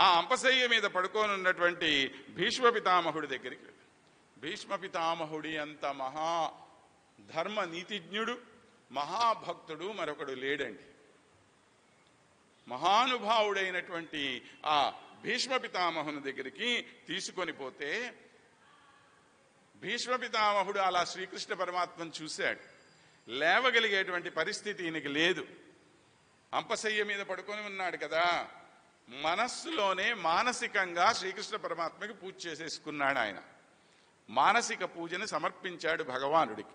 ఆ అంపశయ్య మీద పడుకోని ఉన్నటువంటి భీష్మ పితామహుడి దగ్గరికి భీష్మ పితామహుడి అంత మహా ధర్మ నీతిజ్ఞుడు మహాభక్తుడు మరొకడు లేడండి. మహానుభావుడైనటువంటి ఆ భీష్మ పితామహుని దగ్గరికి తీసుకొని పోతే భీష్మ పితామహుడు అలా శ్రీకృష్ణ పరమాత్మను చూశాడు. లేవగలిగేటువంటి పరిస్థితి ఈయనకి లేదు. అంపశయ్య మీద పడుకొని ఉన్నాడు కదా. మనస్సులోనే మానసికంగా శ్రీకృష్ణ పరమాత్మకి పూజ చేసేసుకున్నాడు ఆయన. మానసిక పూజను సమర్పించాడు భగవానుడికి.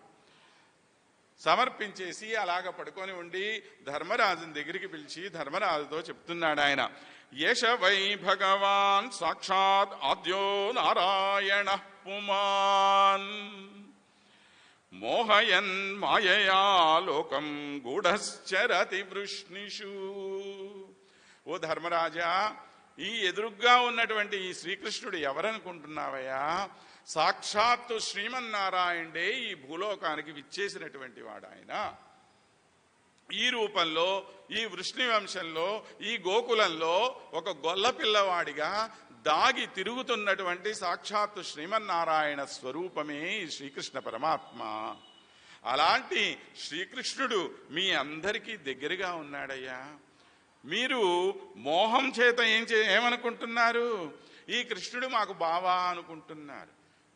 సమర్పించేసి అలాగ పడుకొని ఉండి ధర్మరాజుని దగ్గరికి పిలిచి ధర్మరాజుతో చెప్తున్నాడు ఆయన. యశ వై భగవాన్ సాక్షాత్ ఆద్యో నారాయణ పుమాన్. మోహయన్ మాయయా లోకం గూఢశ్చరతి వృష్ణిషు. ఓ ధర్మరాజా ఈ ఎదురుగ్గా ఉన్నటువంటి ఈ శ్రీకృష్ణుడు ఎవరనుకుంటున్నావయ్యా? సాక్షాత్తు శ్రీమన్నారాయణే ఈ భూలోకానికి విచ్చేసినటువంటి వాడు ఆయన ఈ రూపంలో ఈ వృష్ణి వంశంలో ఈ గోకులంలో ఒక గొల్ల పిల్లవాడిగా దాగి తిరుగుతున్నటువంటి సాక్షాత్తు శ్రీమన్నారాయణ స్వరూపమే ఈ శ్రీకృష్ణ పరమాత్మ. అలాంటి శ్రీకృష్ణుడు మీ అందరికీ దగ్గరగా ఉన్నాడయ్యా. మీరు మోహం చేత ఏం చే ఏమనుకుంటున్నారు? ఈ కృష్ణుడు మాకు బావా అనుకుంటున్నారు.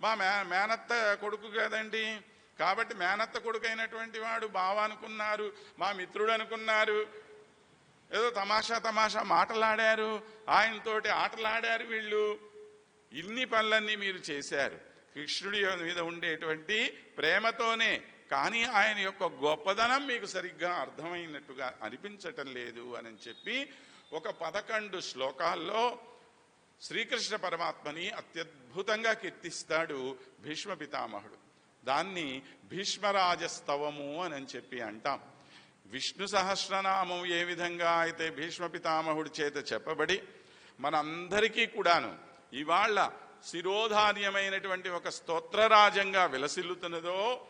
మా మే మేనత్త కొడుకు కదండి. కాబట్టి మేనత్త కొడుకు అయినటువంటి వాడు బావ అనుకున్నారు. మా మిత్రుడు అనుకున్నారు. ఏదో తమాషా తమాషా మాటలాడారు. ఆయనతోటి ఆటలాడారు వీళ్ళు. ఇన్ని పనులన్నీ మీరు చేశారు. కృష్ణుడి మీద ఉండేటువంటి ప్రేమతోనే కానీ ఆయన యొక్క గొప్పదనం మీకు సరిగ్గా అర్థమైనట్టుగా అనిపించటం లేదు అని చెప్పి ఒక పదకొండు శ్లోకాల్లో శ్రీకృష్ణ పరమాత్మని అత్యద్భుతంగా కీర్తిస్తాడు భీష్మ పితామహుడు. దాన్ని భీష్మరాజస్తవము అని చెప్పి అంటాం. విష్ణు సహస్రనామం ఏ విధంగా అయితే భీష్మ పితామహుడి చేత చెప్పబడి మనందరికీ కూడాను ఇవాళ శిరోధార్యమైనటువంటి ఒక స్తోత్రరాజంగా విలసిల్లుతున్నదో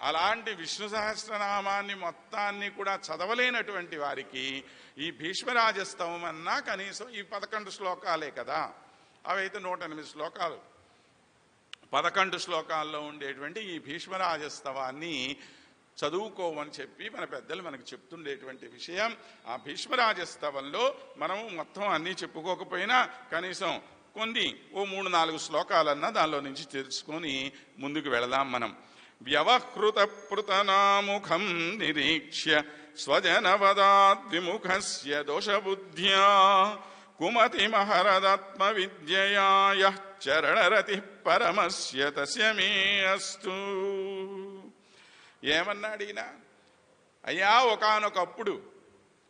అలాంటి విష్ణు సహస్రనామాన్ని మొత్తాన్ని కూడా చదవలేనటువంటి వారికి ఈ భీష్మరాజస్తవం అన్నా కనీసం ఈ పదకొండు శ్లోకాలే కదా. అవైతే నూట ఎనిమిది శ్లోకాలు. పదకొండు శ్లోకాల్లో ఉండేటువంటి ఈ భీష్మరాజస్తవాన్ని చదువుకోమని చెప్పి మన పెద్దలు మనకు చెప్తుండేటువంటి విషయం. ఆ భీష్మరాజస్తవంలో మనం మొత్తం అన్నీ చెప్పుకోకపోయినా కనీసం కొన్ని ఓ మూడు నాలుగు శ్లోకాలన్నా దానిలో నుంచి తెలుసుకొని ముందుకు వెళదాం మనం. వ్యవహృత పృతనాముఖం నిరీక్ష్య స్వజనవదాద్విముఖస్య దోషబుద్ధ్యా కుమతి మహరదాత్మ విద్యయాయ చరణరతి పరమస్య తస్య మే అస్తు. ఏమన్నాడు ఈయన అయ్యా ఒకానొకప్పుడు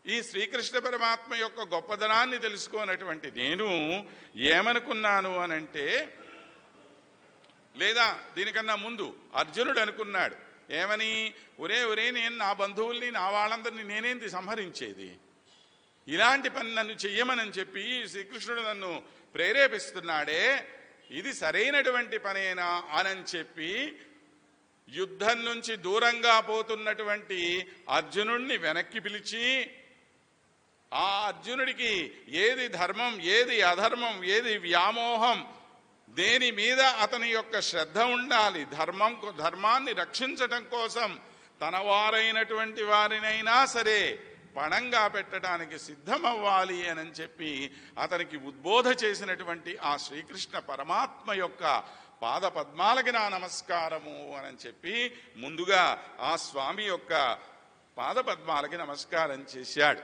ఈ శ్రీకృష్ణ పరమాత్మ యొక్క గొప్పదనాన్ని తెలుసుకోనటువంటి నేను ఏమనుకున్నాను అనంటే లేదా దీనికన్నా ముందు అర్జునుడు అనుకున్నాడు ఏమని? ఒరే ఒరే నేను నా బంధువుల్ని నా వాళ్ళందరినీ నేనేంది సంహరించేది? ఇలాంటి పని నన్ను చెయ్యమని చెప్పి శ్రీకృష్ణుడు నన్ను ప్రేరేపిస్తున్నాడే ఇది సరైనటువంటి పనేనా? అని చెప్పి యుద్ధం నుంచి దూరంగా పోతున్నటువంటి అర్జునుణ్ణి వెనక్కి పిలిచి ఆ అర్జునుడికి ఏది ధర్మం ఏది అధర్మం ఏది వ్యామోహం దేని మీద అతని యొక్క శ్రద్ధ ఉండాలి? ధర్మం ధర్మాన్ని రక్షించటం కోసం తన వారైనటువంటి వారినైనా సరే పణంగా పెట్టడానికి సిద్ధమవ్వాలి అని చెప్పి అతనికి ఉద్బోధ చేసినటువంటి ఆ శ్రీకృష్ణ పరమాత్మ యొక్క పాద పద్మాలకి నా నమస్కారము అని చెప్పి ముందుగా ఆ స్వామి యొక్క పాద పద్మాలకి నమస్కారం చేశాడు.